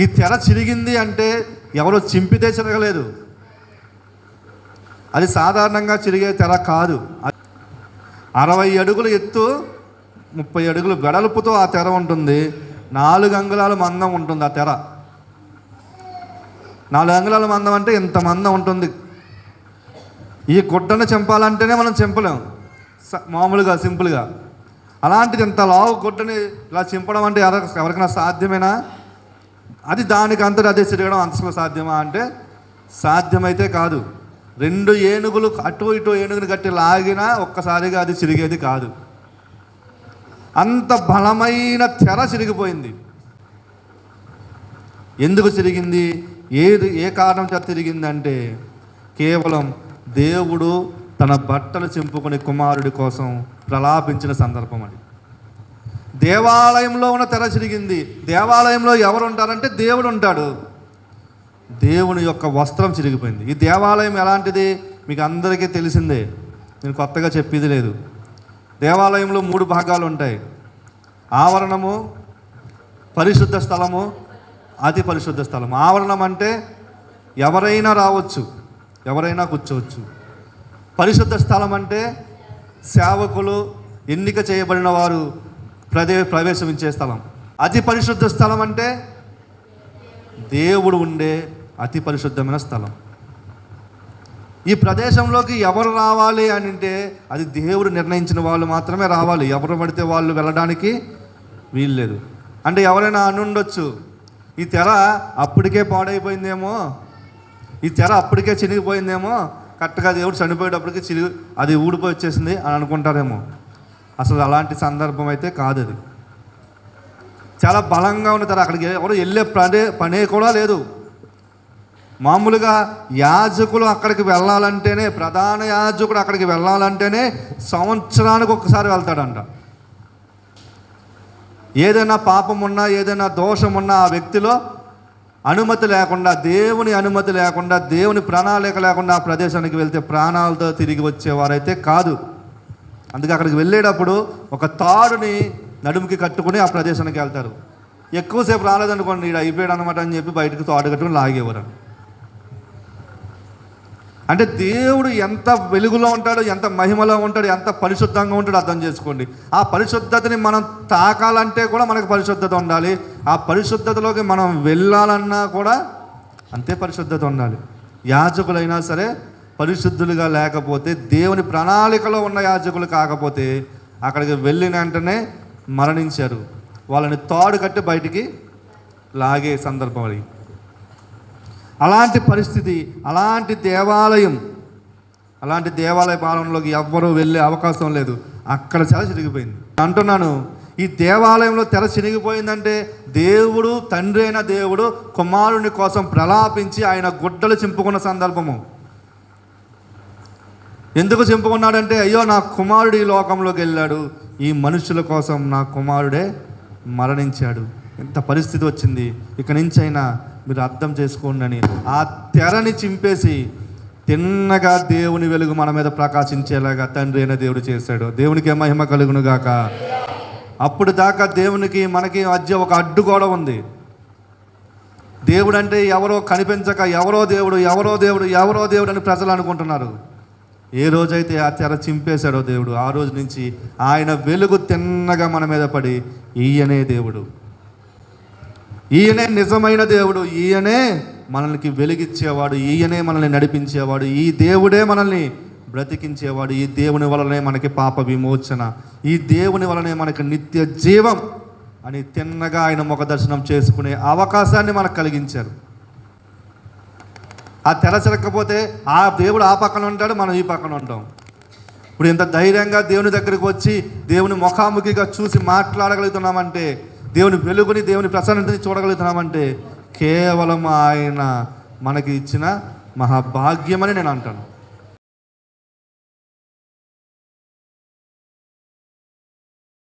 ఈ తెర చిరిగింది అంటే ఎవరో చింపితే చిరగలేదు. అది సాధారణంగా చిరిగే తెర కాదు. అరవై అడుగుల ఎత్తు ముప్పై అడుగులు వెడల్పుతో ఆ తెర ఉంటుంది. నాలుగు అంగుళాల మందం ఉంటుంది ఆ తెర. నాలుగు అంగుళాల మందం అంటే ఇంత మందం ఉంటుంది. ఈ గుడ్డను చంపాలంటేనే మనం చంపలేం. మామూలుగా సింపుల్గా. అలాంటిది ఇంత లావు గుడ్డని ఇలా చింపడం అంటే ఎవరికైనా సాధ్యమేనా? అది దానికి అంతటి అదే తిరగడం అసలు సాధ్యమా అంటే సాధ్యమైతే కాదు. రెండు ఏనుగులు అటు ఇటు ఏనుగుని కట్టి లాగినా ఒక్కసారిగా అది చిరిగేది కాదు. అంత బలమైన తెర చిరిగిపోయింది. ఎందుకు చిరిగింది? ఏది ఏ కారణం చేత తిరిగిందంటే కేవలం దేవుడు తన బట్టలు చింపుకుని కుమారుడి కోసం ప్రలాపించిన సందర్భం అది. దేవాలయంలో ఉన్న తెర చిరిగింది. దేవాలయంలో ఎవరు ఉంటారంటే దేవుడు ఉంటాడు. దేవుని యొక్క వస్త్రం చిరిగిపోయింది. ఈ దేవాలయం ఎలాంటిది? మీకు అందరికీ తెలిసిందే. నేను కొత్తగా చెప్పేది లేదు. దేవాలయంలో మూడు భాగాలు ఉంటాయి. ఆవరణము పరిశుద్ధ స్థలము అతి పరిశుద్ధ స్థలం ఆవరణం అంటే ఎవరైనా రావచ్చు ఎవరైనా కూర్చోవచ్చు. పరిశుద్ధ స్థలం అంటే సేవకులు ఎన్నిక చేయబడిన వారు ప్రదే ప్రవేశించే స్థలం. అతి పరిశుద్ధ స్థలం అంటే దేవుడు ఉండే అతి పరిశుద్ధమైన స్థలం. ఈ ప్రదేశంలోకి ఎవరు రావాలి అని అంటే అది దేవుడు నిర్ణయించిన వాళ్ళు మాత్రమే రావాలి. ఎవరు పడితే వాళ్ళు వెళ్ళడానికి వీల్లేదు. అంటే ఎవరైనా అనుండొచ్చు. ఈ తెర అప్పటికే పాడైపోయిందేమో? ఈ తెర అప్పటికే చినిగిపోయిందేమో? కరెక్ట్గా దేవుడు చనిపోయేటప్పటికి చిరిగి అది ఊడిపోయి వచ్చేసింది అని అనుకుంటారేమో. అసలు అలాంటి సందర్భం అయితే కాదు అది చాలా బలంగా ఉంటారు అక్కడికి ఎవరు వెళ్ళే పనే పనే కూడా లేదు. మామూలుగా యాజకులు అక్కడికి వెళ్ళాలంటేనే ప్రధాన యాజకుడు అక్కడికి వెళ్ళాలంటేనే సంవత్సరానికి ఒకసారి వెళ్తాడంట. ఏదైనా పాపం ఉన్నా ఏదైనా దోషం ఉన్నా ఆ వ్యక్తిలో అనుమతి లేకుండా దేవుని అనుమతి లేకుండా దేవుని ప్రణాళిక లేకుండా ఆ ప్రదేశానికి వెళ్తే ప్రాణాలతో తిరిగి వచ్చేవారైతే కాదు. అందుకే అక్కడికి వెళ్ళేటప్పుడు ఒక తాడుని నడుముకి కట్టుకుని ఆ ప్రదేశానికి వెళ్తారు. ఎక్కువసేపు రాలేదనుకోండి ఇక్కడ అయిపోయాడు అనమాట అని చెప్పి బయటకు తాడు కట్టుకుని లాగేవారు అంటే దేవుడు ఎంత వెలుగులో ఉంటాడో ఎంత మహిమలో ఉంటాడో ఎంత పరిశుద్ధంగా ఉంటాడో అర్థం చేసుకోండి. ఆ పరిశుద్ధతని మనం తాకాలంటే కూడా మనకు పరిశుద్ధత ఉండాలి. ఆ పరిశుద్ధతలోకి మనం వెళ్ళాలన్నా కూడా అంతే పరిశుద్ధత ఉండాలి. యాజకులైనా సరే పరిశుద్ధులుగా లేకపోతే దేవుని ప్రణాళికలో ఉన్న యాజకులు కాకపోతే అక్కడికి వెళ్ళిన వెంటనే మరణించారు. వాళ్ళని తాడు కట్టి బయటికి లాగే సందర్భం అది. అలాంటి పరిస్థితి అలాంటి దేవాలయం అలాంటి దేవాలయ పాలనలోకి ఎవ్వరూ వెళ్ళే అవకాశం లేదు. అక్కడ తెర చిరిగిపోయింది. అంటున్నాను ఈ దేవాలయంలో తెర చిరిగిపోయిందంటే దేవుడు తండ్రి అయిన దేవుడు కుమారుని కోసం ప్రలాపించి ఆయన గుడ్డలు చింపుకున్న సందర్భము. ఎందుకు చింపుకున్నాడంటే అయ్యో నా కుమారుడు ఈ లోకంలోకి వెళ్ళాడు. ఈ మనుషుల కోసం నా కుమారుడే మరణించాడు. ఎంత పరిస్థితి వచ్చింది. ఇక నుంచి అయినా మీరు అర్థం చేసుకోండి అని ఆ తెరని చింపేసి తిన్నగా దేవుని వెలుగు మన మీద ప్రకాశించేలాగా తండ్రి అయిన దేవుడు చేశాడు. దేవునికి మహిమ కలుగును గాక. అప్పుడు దాకా దేవునికి మనకి మధ్య ఒక అడ్డు గోడ ఉంది. దేవుడు అంటే ఎవరో కనిపించక ఎవరో దేవుడు ఎవరో దేవుడు ఎవరో దేవుడు అని ప్రజలు అనుకుంటున్నారు. ఏ రోజైతే ఆ తెర చింపేశాడో దేవుడు ఆ రోజు నుంచి ఆయన వెలుగు తిన్నగా మన మీద పడి ఈయనే దేవుడు. ఈయనే నిజమైన దేవుడు ఈయనే మనల్ని వెలిగించేవాడు ఈయనే మనల్ని నడిపించేవాడు ఈ దేవుడే మనల్ని బ్రతికించేవాడు ఈ దేవుని వలనే మనకి పాప విమోచన ఈ దేవుని వలనే మనకి నిత్య జీవం అని తిన్నగా ఆయన ముఖ దర్శనం చేసుకునే అవకాశాన్ని మనకు కలిగించారు. ఆ తెర చిరక్కపోతే ఆ దేవుడు ఆ పక్కన ఉంటాడు మనం ఈ పక్కన ఉంటాం. ఇప్పుడు ఇంత ధైర్యంగా దేవుని దగ్గరికి వచ్చి దేవుని ముఖాముఖిగా చూసి మాట్లాడగలుగుతున్నామంటే దేవుని వెలుగుని దేవుని ప్రసన్నతని చూడగలుగుతున్నామంటే కేవలం ఆయన మనకి ఇచ్చిన మహాభాగ్యమని నేను అంటాను.